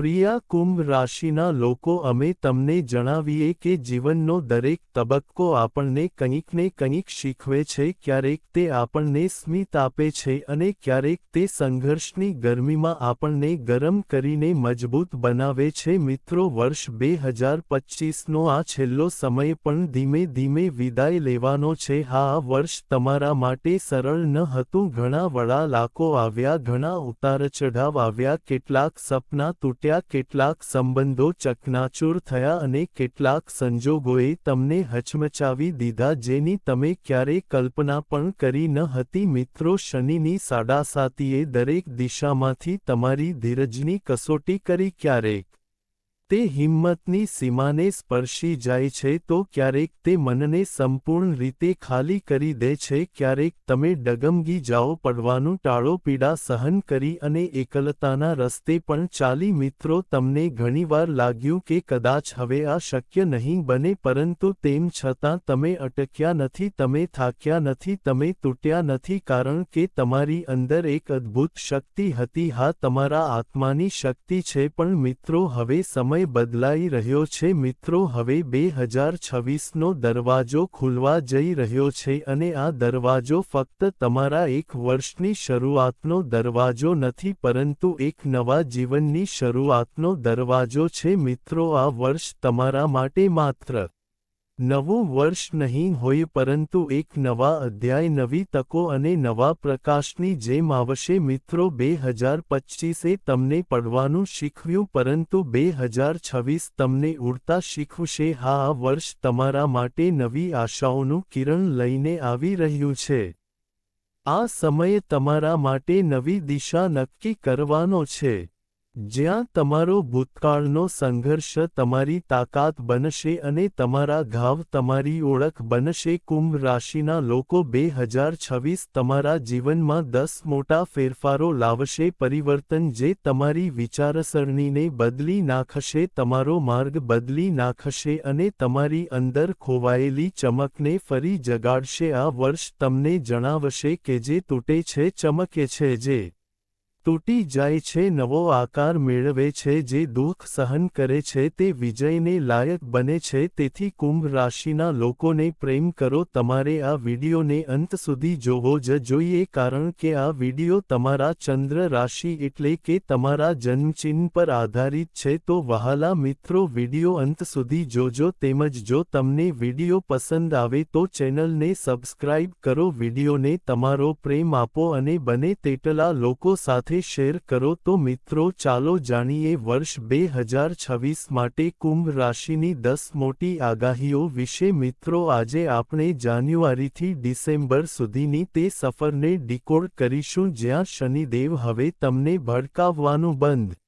પ્રિયા કુંભ રાશિના લોકો, અમે તમને જણાવીએ કે જીવનનો દરેક તબક્કો આપણને કંઈક ને કંઈક શીખવે છે, ક્યારેક તે આપણને સ્મિત આપે છે અને ક્યારેક તે સંઘર્ષની ગરમીમાં આપણને ગરમ કરીને મજબૂત બનાવે છે. મિત્રો, વર્ષ બે હજાર પચીસનો આ છેલ્લો સમય પણ ધીમે ધીમે વિદાય લેવાનો છે. હા, આ વર્ષ તમારા માટે સરળ ન હતું. ઘણા વડા લાકો આવ્યા, ઘણા ઉતાર ચઢાવ આવ્યા, કેટલાક સપના તૂટ્યા કેટલાક સંબંધો ચકનાચૂર થયા અને કેટલાક સંજોગોએ તમને હચમચાવી દીધા જેની તમે ક્યારેય કલ્પના પણ કરી ન હતી. મિત્રો, શનિની સાડાસાતીએ દરેક દિશામાંથી તમારી ધીરજની કસોટી કરી ક્યારેક તે હિંમતની સીમાને સ્પર્શી જાય છે તો ક્યારેક તે મનને સંપૂર્ણ રીતે ખાલી કરી દે છે, ક્યારેક તમે ડગમગી જાઓ, પડવાનું ટાળો પીડા સહન કરી અને એકલતાના રસ્તે પણ ચાલી. મિત્રો, તમને ઘણીવાર લાગ્યું કે કદાચ હવે આ શક્ય નહીં બને, પરંતુ તેમ છતાં તમે અટક્યા નથી, તમે થાક્યા નથી, તમે તૂટ્યા નથી, કારણ કે તમારી અંદર એક અદ્ભુત શક્તિ હતી. હા, તમારા આત્માની શક્તિ છે, પણ મિત્રો, હવે સમય બદલાઈ રહ્યો છે. મિત્રો, હવે બે હજાર છવ્વીસનો દરવાજો ખુલવા જઈ રહ્યો છે અને આ દરવાજો ફક્ત તમારા એક વર્ષની શરૂઆતનો દરવાજો નથી, પરંતુ એક નવા જીવનની શરૂઆતનો દરવાજો છે. મિત્રો, આ વર્ષ તમારા માટે માત્ર નવું વર્ષ નહીં હોય પરંતુ એક નવા અધ્યાય, નવી તકો અને નવા પ્રકાશની જેમ આવશે. મિત્રો, બે હજાર પચીસે તમને પડવાનું શીખવ્યું, પરંતુ બે હજાર છવ્વીસ તમને ઉડતા શીખવશે. હા, આ વર્ષ તમારા માટે નવી આશાઓનું કિરણ લઈને આવી રહ્યું છે. આ સમયે તમારા માટે નવી દિશા નક્કી કરવાનો છે. જ્યાં તમારો ભૂતકાળનો સંઘર્ષ તમારી તાકાત બનશે અને તમારા ઘાવ તમારી ઓળખ બનશે. કુંભ રાશિના લોકો બે હજાર છવ્વીસ તમારા જીવનમાં દસ મોટા ફેરફારો લાવશે. પરિવર્તન જે તમારી વિચારસરણીને બદલી નાખશે, તમારો માર્ગ બદલી નાખશે અને તમારી અંદર ખોવાયેલી ચમકને ફરી જગાડશે. આ વર્ષ તમને જણાવશે કે જે તૂટે છે, ચમકે છે, જે તૂટી જાય છે, નવો આકાર મેળવે છે, જે દુઃખ સહન કરે છે, તે વિજયને લાયક બને છે. તેથી કુંભ રાશિના લોકોને પ્રેમ કરો, તમારે આ વિડીયોને અંત સુધી જોવો જ જોઈએ, કારણ કે આ વીડિયો તમારા ચંદ્ર રાશિ એટલે કે તમારા જન્મચિહ્ન પર આધારિત છે. તો વહાલા મિત્રો, વિડિયો અંત સુધી જોજો. તેમજ જો તમને વીડિયો પસંદ આવે, તો ચેનલને સબસ્ક્રાઇબ કરો. વિડિયોને તમારો પ્રેમ આપો અને બને તેટલા લોકો સાથે સાથે શેર કરો તો મિત્રો ચાલો જાણીએ વર્ષ બે હજાર છવ્વીસ માટે કુંભ રાશિની દસ મોટી આગાહીઓ વિશે. મિત્રો, આજે આપણે જાન્યુઆરીથી ડિસેમ્બર સુધીની તે સફરને ડીકોડ કરીશું જ્યાં શનિદેવ હવે તમને ભડકાવવાનું બંધ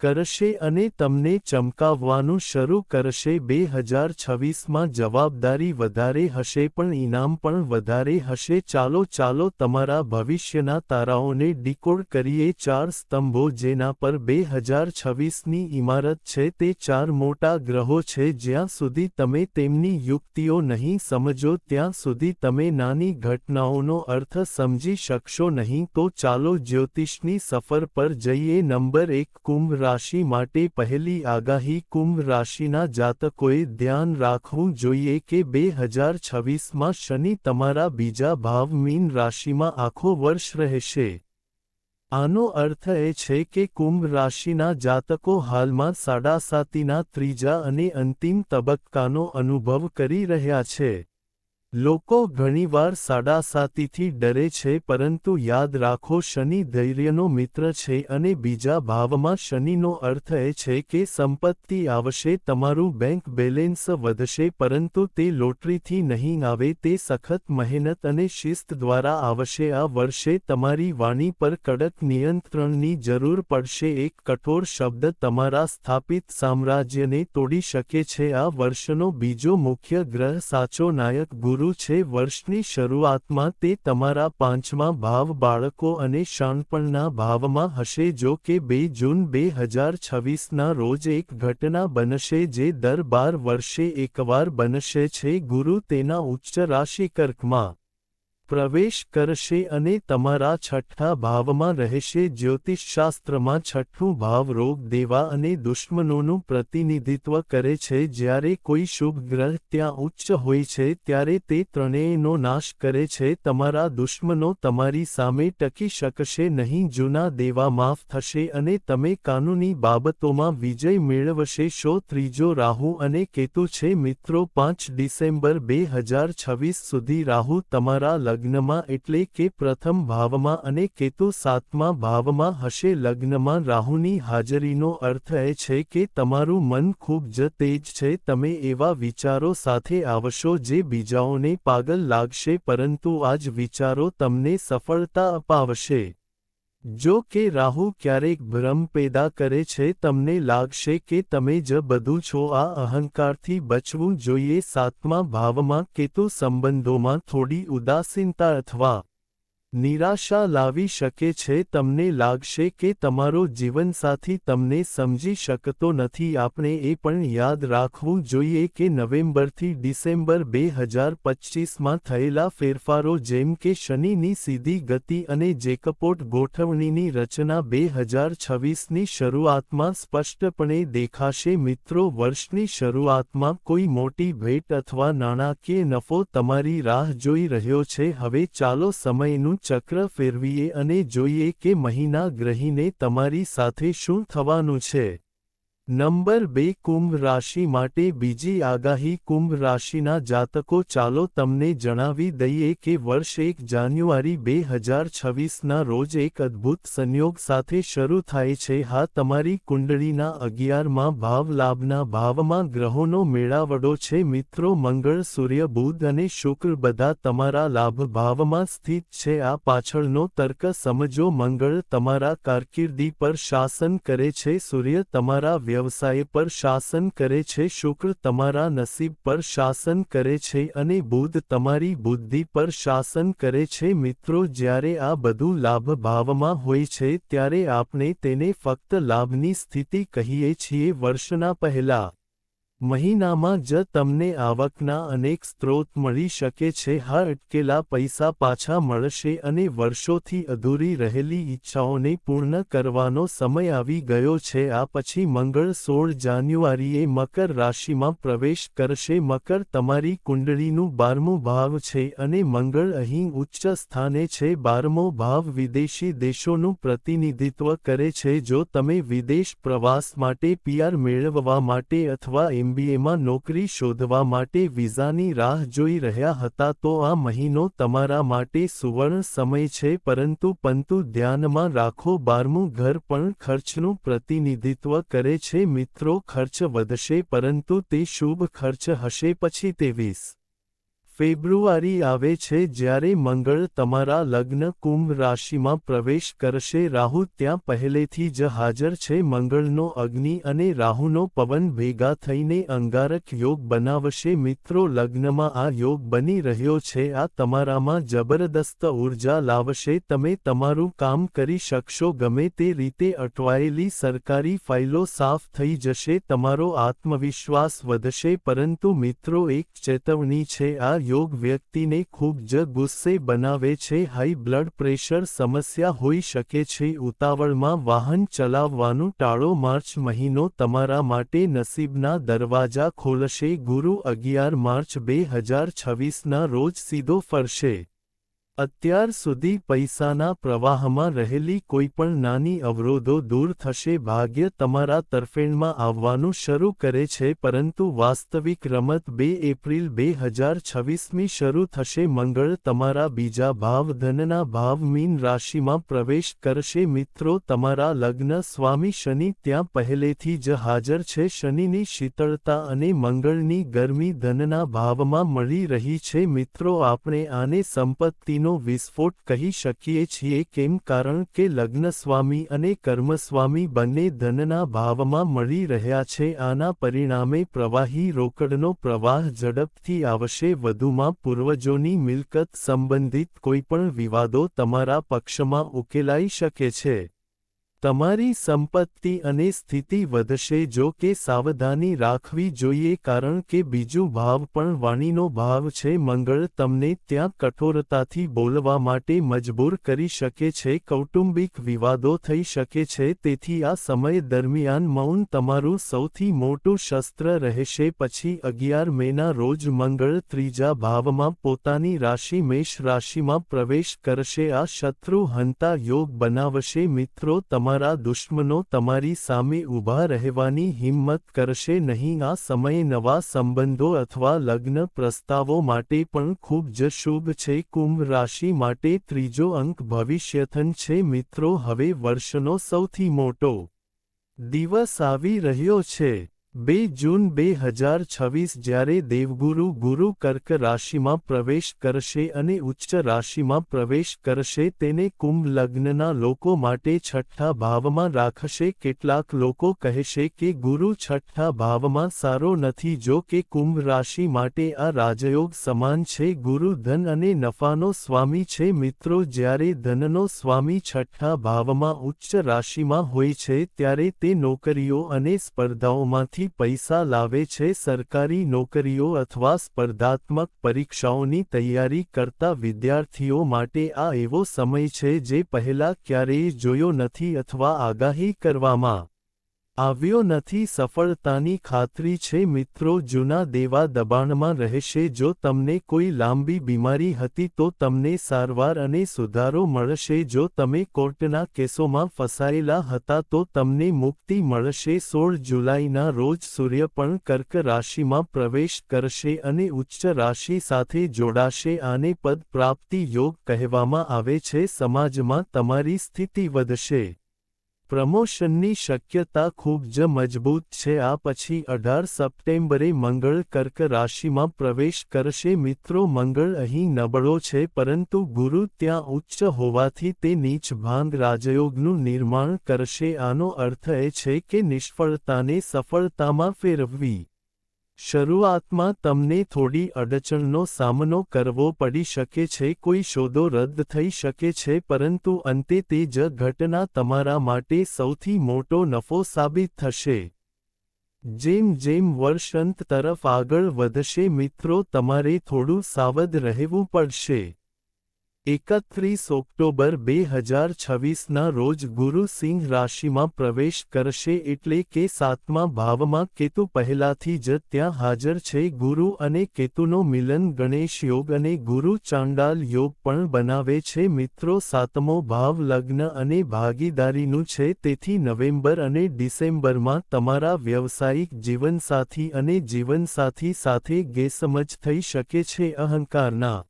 કરશે અને તમને ચમકાવવાનું શરૂ કરશે. બે હજાર છવ્વીસમાં જવાબદારી વધારે હશે પણ ઇનામ પણ વધારે હશે. ચાલો ચાલો તમારા ભવિષ્યના તારાઓને ડીકોડ કરીએ. ચાર સ્તંભો જેના પર બે હજાર છવ્વીસની ઇમારત છે તે ચાર મોટા ગ્રહો છે. જ્યાં સુધી તમે તેમની યુક્તિઓ નહીં સમજો, ત્યાં સુધી તમે નાની ઘટનાઓનો અર્થ સમજી શકશો નહીં. તો ચાલો જ્યોતિષની સફર પર જઈએ. નંબર એક, કુંભ રાશિ માટે પહેલી આગાહી કુંભ રાશિના જાતકોએ ધ્યાન રાખવું જોઈએ કે બે હજાર છવ્વીસમાં શનિ તમારા બીજા ભાવ મીન રાશિમાં આખો વર્ષ રહેશે. આનો અર્થ એ છે કે કુંભ રાશિના જાતકો હાલમાં સાડાસાતીના ત્રીજા અને અંતિમ તબક્કાનો અનુભવ કરી રહ્યા છે. લોકો ઘણીવાર સાડાસાતીથી ડરે છે, પરંતુ યાદ રાખો, શનિ ધૈર્યનો મિત્ર છે અને બીજા ભાવમાં શનિનો અર્થ એ છે કે સંપત્તિ આવશે, તમારું બેંક બેલેન્સ વધશે, પરંતુ તે લોટરીથી નહીં આવે, તે સખત મહેનત અને શિસ્ત દ્વારા આવશે, આ વર્ષે તમારી વાણી પર કડક નિયંત્રણની જરૂર પડશે, એક કઠોર શબ્દ તમારા સ્થાપિત સામ્રાજ્યને તોડી શકે છે, આ વર્ષનો બીજો મુખ્ય ગ્રહ સાચો નાયક ગુરુ ગુરુ છે વર્ષની શરૂઆતમાં તે તમારા પાંચમા ભાવ બાળકો અને શાણપણના ભાવમાં હશે જો કે બે જૂન બે હજાર છવ્વીસના રોજ એક ઘટના બનશે જે દર બાર વર્ષે એકવાર બનશે છે ગુરુ તેના ઉચ્ચ રાશિ કર્કમાં. પ્રવેશ કરશે અને તમારા છઠ્ઠા ભાવમાં રહેશે. જ્યોતિષશાસ્ત્રમાં છઠ્ઠું ભાવ રોગ દેવા અને દુશ્મનોનું પ્રતિનિધિત્વ કરે છે. જ્યારે કોઈ શુભ ગ્રહ ત્યાં ઉચ્ચ હોય છે, ત્યારે તે ત્રણેયનો નાશ કરે છે. તમારા દુશ્મનો તમારી સામે ટકી શકશે નહીં. જૂના દેવા માફ થશે અને તમે કાનૂની બાબતોમાં વિજય મેળવશે. શો ત્રીજો રાહુ અને કેતુ છે. મિત્રો, પાંચ ડિસેમ્બર બે હજાર છવ્વીસ સુધી રાહુ તમારા લગ્નમાં એટલે કે પ્રથમ ભાવમાં અને કેતુ સાતમા ભાવમાં હશે. લગ્નમાં રાહુની હાજરીનો અર્થ એ છે કે તમારું મન ખૂબ જ તેજ છે. તમે એવા વિચારો સાથે આવશો જે બીજાઓને પાગલ લાગશે, પરંતુ આ જ વિચારો તમને સફળતા અપાવશે. જો કે રાહુ ક્યારેક ભ્રમ પેદા કરે છે, તમને લાગશે કે તમે જ બધું છો, આ અહંકારથી બચવું જોઈએ. સાતમા ભાવમાં કેતુ સંબંધોમાં થોડી ઉદાસીનતા અથવા નિરાશા લાવી શકે છે તમને લાગશે કે તમારો જીવનસાથી તમને સમજી શકતો નથી. આપણે એ પણ યાદ રાખવું જોઈએ કે નવેમ્બરથી ડિસેમ્બર બે હજાર પચીસમાં થયેલા ફેરફારો જેમ કે શનિની સીધી ગતિ અને જેકપોટ ગોઠવણીની રચના બે હજાર છવ્વીસની શરૂઆતમાં સ્પષ્ટપણે દેખાશે. મિત્રો, વર્ષની શરૂઆતમાં કોઈ મોટી ભેટ અથવા નાણાકીય નફો તમારી રાહ જોઈ રહ્યો છે. હવે ચાલો સમયનું ચક્ર ફેરવીએ અને જોઈએ કે મહિના ગ્રહીને તમારી સાથે શું થવાનું છે. નંબર બે કુંભ રાશિ માટે બીજી આગાહી કુંભ રાશિના જાતકો ચાલો તમને જણાવી દઈએ કે વર્ષ એક જાન્યુઆરી બે હજાર છવ્વીસના રોજ એક અદ્ભુત સંયોગ સાથે શરૂ થાય છે. હા, તમારી કુંડળીના અગિયારમાં ભાવ, લાભના ભાવમાં ગ્રહોનો મેળાવડો છે. મિત્રો, મંગળ, સૂર્ય, બુધ અને શુક્ર બધા તમારા લાભ ભાવમાં સ્થિત છે. આ પાછળનો તર્ક સમજો, મંગળ તમારા કારકિર્દી પર શાસન કરે છે. સૂર્ય તમારા વ્યવસાય પર શાસન કરે છે, શુક્ર તમારા નસીબ પર શાસન કરે છે અને બુધ તમારી બુદ્ધિ પર શાસન કરે છે. મિત્રો, જ્યારે આ બધું લાભ ભાવમાં હોય છે, ત્યારે આપણે તેને ફક્ત લાભની સ્થિતિ કહીએ છીએ. વર્ષના પહેલા મહિનામાં જ તમને આવકના અનેક સ્ત્રોત મળી શકે છે. હા, અટકેલા પૈસા પાછા મળશે અને વર્ષોથી અધૂરી રહેલી ઈચ્છાઓને પૂર્ણ કરવાનો સમય આવી ગયો છે. આ પછી મંગળ સોળ જાન્યુઆરીએ મકર રાશિમાં પ્રવેશ કરશે. મકર તમારી કુંડળીનું બારમું ભાવ છે અને મંગળ અહીં ઉચ્ચ સ્થાને છે. બારમો ભાવ વિદેશી દેશોનું પ્રતિનિધિત્વ કરે છે. જો તમે વિદેશ પ્રવાસ માટે પીઆર મેળવવા માટે અથવા એમ એમબીએમાં નોકરી શોધવા માટે વિઝાની રાહ જોઈ રહ્યા હતા તો આ મહિનો તમારા માટે સુવર્ણ સમય છે પરંતુ પંતુ ધ્યાનમાં રાખો બારમું ઘર પણ ખર્ચનું પ્રતિનિધિત્વ કરે છે મિત્રો ખર્ચ વધશે પરંતુ તે શુભ ખર્ચ હશે પછી તેવીસ ફેબ્રુઆરી આવે છે જ્યારે મંગળ તમારા લગ્ન કુંભ રાશિમાં પ્રવેશ કરશે. રાહુ ત્યાં પહેલેથી જ હાજર છે. મંગળનો અગ્નિ અને રાહુનો પવન ભેગા થઈને અંગારક યોગ બનાવશે. મિત્રો, લગ્નમાં આ યોગ બની રહ્યો છે. આ તમારામાં જબરદસ્ત ઊર્જા લાવશે. તમે તમારું કામ કરી શકશો. ગમે તે રીતે અટવાયેલી સરકારી ફાઇલો સાફ થઈ જશે. તમારો આત્મવિશ્વાસ વધશે. પરંતુ મિત્રો, એક ચેતવણી છે. આ યોગ વ્યક્તિને ખૂબ જ ગુસ્સે બનાવે છે, હાઈ બ્લડ પ્રેશર સમસ્યા હોઈ શકે છે, ઉતાવળમાં વાહન ચલાવવાનું ટાળો માર્ચ મહિનો તમારા માટે નસીબના દરવાજા ખોલશે, ગુરુ અગિયાર માર્ચ બે હજાર છવ્વીસના રોજ સીધો ફરશે. અત્યાર સુધી પૈસાના પ્રવાહમાં રહેલી કોઈપણ નાની અવરોધો દૂર થશે, ભાગ્ય તમારા તરફેણમાં આવવાનું શરૂ કરે છે, પરંતુ વાસ્તવિક રમત બે એપ્રિલ બે હજાર છવ્વીસમી શરૂ થશે, મંગળ તમારા બીજા ભાવ, ધનના ભાવ, મીન રાશિમાં પ્રવેશ કરશે, મિત્રો તમારા લગ્ન, સ્વામી શનિ ત્યાં પહેલેથી જ હાજર છે, શનિની શીતળતા અને મંગળની ગરમી ધનના ભાવમાં મળી રહી છે, મિત્રો આપણે આને સંપત્તિનો નો વિસ્ફોટ કહી શકીએ છીએ કેમ કારણ કે લગ્નસ્વામી અને કર્મસ્વામી બંને ધનના ભાવમાં મળી રહ્યા છે. આના પરિણામે પ્રવાહી રોકડનો પ્રવાહ ઝડપથી આવશે. વધુમાં પૂર્વજોની મિલકત સંબંધિત કોઈપણ વિવાદો તમારા પક્ષમાં ઉકેલાઈ શકે છે. તમારી સંપત્તિ અને સ્થિતિ વધશે જો કે સાવધાની રાખવી જોઈએ કારણ કે બીજું ભાવ પણ વાણીનો ભાવ છે. મંગળ તમને ત્યાં કઠોરતાથી બોલવા માટે મજબૂર કરી શકે છે. કૌટુંબિક વિવાદો થઈ શકે છે. તેથી આ સમય દરમિયાન મૌન તમારું સૌથી મોટું શસ્ત્ર રહેશે. પછી અગિયાર મેના રોજ મંગળ ત્રીજા ભાવમાં પોતાની રાશિ મેષ રાશિમાં પ્રવેશ કરશે. આ શત્રુ હંતા યોગ બનાવશે. મિત્રો તમારા દુશ્મનો તમારી સામે ઊભા રહેવાની હિંમત કરશે નહીં. આ સમય નવા સંબંધો અથવા લગ્ન પ્રસ્તાવો માટે પણ ખૂબ જ શુભ છે. કુંભ રાશિ માટે ત્રીજો અંક ભવિષ્યથન છે. મિત્રો, હવે વર્ષનો સૌથી મોટો દિવસ આવી રહ્યો છે. બે જૂન બે હજાર છવ્વીસ જ્યારે દેવગુરુ ગુરુ કર્ક રાશિમાં પ્રવેશ કરશે અને ઉચ્ચ રાશિમાં પ્રવેશ કરશે, તેને કુંભ લગ્નના લોકો માટે છઠ્ઠા ભાવમાં રાખશે. કેટલાક લોકો કહેશે કે, ગુરુ, છઠ્ઠા ભાવમાં સારો નથી, જો કે કુંભ રાશિ માટે આ રાજયોગ સમાન છે. ગુરુ ધન અને નફાનો સ્વામી છે. મિત્રો, જ્યારે ધનનો સ્વામી છઠ્ઠા ભાવમાં ઉચ્ચ રાશિમાં હોય છે, ત્યારે તે નોકરીઓ અને સ્પર્ધાઓમાંથી થી પૈસા લાવે છે સરકારી નોકરીઓ અથવા સ્પર્ધાત્મક પરીક્ષાઓની તૈયારી કરતા વિદ્યાર્થીઓ માટે આ એવો સમય છે જે પહેલા ક્યારેય જોયો નથી અથવા આગાહી કરવામાં આવ્યો નથી સફળતાની ખાતરી છે મિત્રો જૂના દેવા દબાણમાં રહેશે જો તમને કોઈ લાંબી બીમારી હતી તો તમને સારવાર અને સુધારો મળશે જો તમે કોર્ટના કેસોમાં ફસાયેલા હતા તો તમને મુક્તિ મળશે સોળ જુલાઈના રોજ સૂર્ય પણ કર્ક રાશિમાં પ્રવેશ કરશે અને ઉચ્ચ રાશિ સાથે જોડાશે આને પદ પ્રાપ્તિ યોગ કહેવામાં આવે છે સમાજમાં તમારી સ્થિતિ વધશે પ્રમોશનની શક્યતા ખૂબ જ મજબૂત છે. આ પછી અઢાર સપ્ટેમ્બરે મંગળ કર્ક રાશિમાં પ્રવેશ કરશે. મિત્રો, મંગળ અહીં નબળો છે, પરંતુ ગુરુ ત્યાં ઉચ્ચ હોવાથી તે નીચ ભાંગ રાજયોગનું નિર્માણ કરશે. આનો અર્થ એ છે કે નિષ્ફળતાને સફળતામાં ફેરવવી. શરૂઆતમાં તમને થોડી અડચણનો સામનો કરવો પડી શકે છે, કોઈ શોધો રદ થઈ શકે છે, પરંતુ અંતે તે જ ઘટના તમારા માટે સૌથી મોટો નફો સાબિત થશે. જેમ જેમ વર્ષંત તરફ આગળ વધશે મિત્રો, તમારે થોડું સાવધ રહેવું પડશે. એકત્રીસ ઓક્ટોબર બે હજાર છવ્વીસના રોજ ગુરુ સિંહ રાશિમાં પ્રવેશ કરશે એટલે કે સાતમા ભાવમાં કેતુ પહેલાથી જ ત્યાં હાજર છે ગુરુ અને કેતુનો મિલન ગણેશ યોગ અને ગુરુ ચાંડાલ યોગ પણ બનાવે છે. મિત્રો, સાતમો ભાવ લગ્ન અને ભાગીદારીનું છે. તેથી નવેમ્બર અને ડિસેમ્બરમાં તમારા વ્યવસાયિક જીવનસાથી અને જીવનસાથી સાથે ગેરસમજ થઈ શકે છે. અહંકારના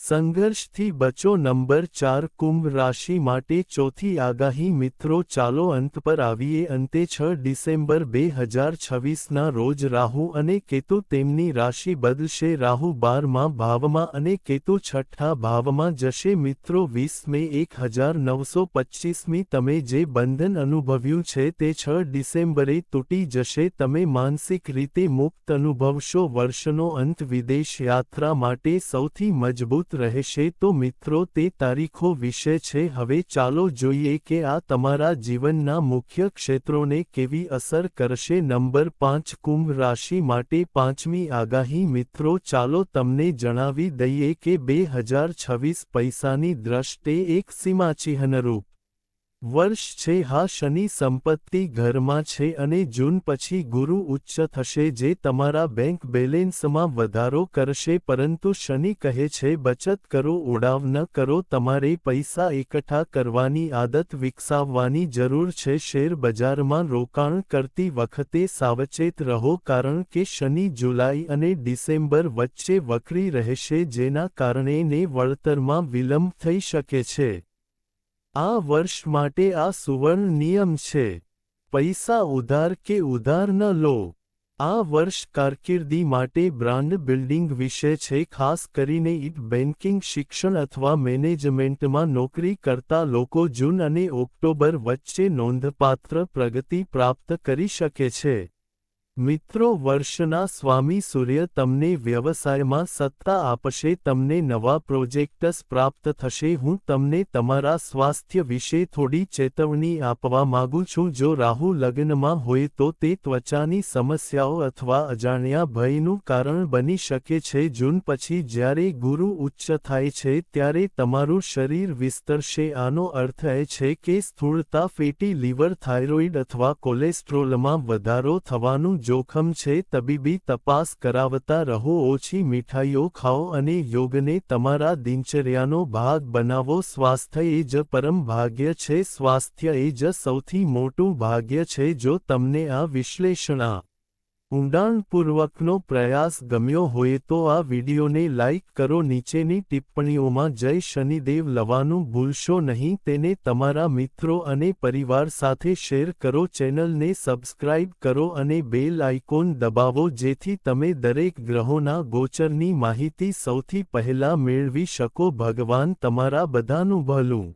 સંઘર્ષથી બચો નંબર ચાર કુંભ રાશિ માટે ચોથી આગાહી મિત્રો ચાલો અંત પર આવીએ. અંતે છ ડિસેમ્બર બે હજાર છવ્વીસના રોજ રાહુ અને કેતુ તેમની રાશિ બદલશે. રાહુ બારમાં ભાવમાં અને કેતુ છઠ્ઠા ભાવમાં જશે. મિત્રો વીસ મે એક હજાર નવસો પચ્ચીસમી તમે જે બંધન અનુભવ્યું છે તે છ ડિસેમ્બરે તૂટી જશે. તમે માનસિક રીતે મુક્ત અનુભવશો. વર્ષનો અંત વિદેશ યાત્રા માટે સૌથી મજબૂત રહેશે તો મિત્રો તે તારીખો વિશે છે. હવે ચાલો જોઈએ કે આ તમારા જીવનના મુખ્ય ક્ષેત્રોને કેવી અસર કરશે. નંબર પાંચ, કુંભ રાશિ માટે પાંચમી આગાહી મિત્રો, ચાલો તમને જણાવી દઈએ કે બે હજાર છવ્વીસ પૈસાની દ્રષ્ટે એક સીમાચિહ્નરૂપ વર્ષ છે હા શનિ સંપત્તિ ઘરમાં છે અને જૂન પછી ગુરુ ઉચ્ચ થશે જે તમારા બેંક બેલેન્સમાં વધારો કરશે પરંતુ શનિ કહે છે બચત કરો, ઉડાવ ન કરો, તમારે પૈસા એકઠા કરવાની આદત વિકસાવવાની જરૂર છે, શેર બજારમાં રોકાણ કરતી વખતે સાવચેત રહો કારણ કે શનિ જુલાઈ અને ડિસેમ્બર વચ્ચે વકરી રહેશે જેના કારણે ને વળતરમાં વિલંબ થઈ શકે છે. આ વર્ષ માટે આ સુવર્ણ નિયમ છે. પૈસા ઉધાર કે ઉધાર ન લો. આ વર્ષ કારકિર્દી માટે બ્રાન્ડ બિલ્ડિંગ વિશે છે, ખાસ કરીને ઇટ બેન્કિંગ, શિક્ષણ અથવા મેનેજમેન્ટમાં નોકરી કરતા લોકો જૂન અને ઓક્ટોબર વચ્ચે નોંધપાત્ર પ્રગતિ પ્રાપ્ત કરી શકે છે. મિત્રો, વર્ષના સ્વામી સૂર્ય તમને વ્યવસાયમાં સત્તા આપશે, તમને નવા પ્રોજેક્ટ્સ પ્રાપ્ત થશે, હું તમને તમારા સ્વાસ્થ્ય વિશે થોડી ચેતવણી આપવા માગું છું. જો રાહુ લગ્નમાં હોય તો તે ત્વચાની સમસ્યાઓ અથવા અજાણ્યા ભયનું કારણ બની શકે છે. જૂન પછી જ્યારે ગુરુ ઉચ્ચ થાય છે, ત્યારે તમારું શરીર વિસ્તરશે. આનો અર્થ એ છે કે સ્થૂળતા, ફેટી, લીવર, થાઇરોઇડ અથવા કોલેસ્ટ્રોલમાં વધારો થવાનું જોખમ છે, તબીબી તપાસ કરાવતા રહો, ઓછી મીઠાઈઓ ખાઓ અને યોગને તમારા દિનચર્યાનો ભાગ બનાવો. સ્વાસ્થ્ય એ જ પરમ ભાગ્ય છે, સ્વાસ્થ્ય એ જ સૌથી મોટું ભાગ્ય છે, જો તમને આ વિશ્લેષણા ઊંડાણપૂર્વકનો પ્રયાસ ગમ્યો હોય તો આ વિડિયોને લાઇક કરો. નીચેની ટિપ્પણીઓમાં જય શનિદેવ લવાનું ભૂલશો નહીં. તેને તમારા મિત્રો અને પરિવાર સાથે શેર કરો. ચેનલને સબસ્ક્રાઇબ કરો અને બેલ આઇકોન દબાવો, જેથી તમે દરેક ગ્રહોના ગોચરની માહિતી સૌથી પહેલા મેળવી શકો. ભગવાન તમારા બધાનું ભલું.